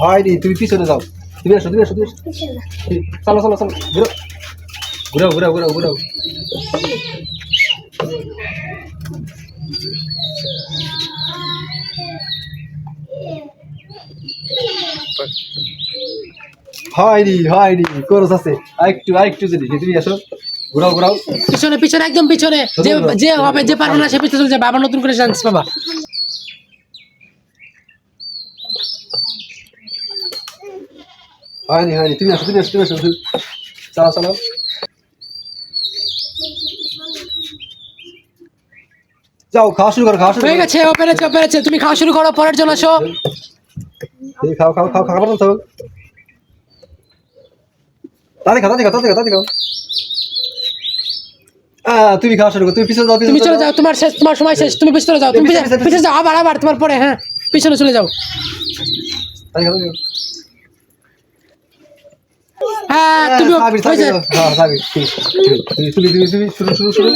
হয়নি তুমি পিছনে যাও তুমি এসো তুমি এসো তুমি এসো চলো চলো চলো ঘুরাও ঘুরাও ঘুরাও ঘুরাও ঘুরাও হয়নি হয়নি করস আছে। আরেকটু আরেকটু যদি তুমি এসো ঘুরাও ঘুরাও। পিছনে পিছনে একদম পিছনে। যে যে হবে যে পারবে না সে পিছনে চলে যাবে। আবার নতুন করে চান্স পাবা। হয়নি হয়নি তুমি আসো তুমি আসো তুমি আসো চালাও চালাও। যাও খাওয়া শুরু করো খাওয়া শুরু হয়ে গেছে ও পেরেছে ও পেরেছে। তুমি খাওয়া শুরু করো পরের জন আসো। খাও খাও খাও খাবার তো তাতে খাও তাতে খাও তাতে খাও তাতে খাও। তুমি খাওয়া শুরু করো তুমি পিছনে যাও তুমি চলে। যাও তোমার শেষ তোমার সময় শেষ তুমি পিছনে যাও তুমি পিছনে, যাও আবার আবার তোমার পরে হ্যাঁ পিছনে চলে যাও। হ্যাঁ তুমি হ্যাঁ তুমি তুমি তুমি তুমি শুরু শুরু শুরু।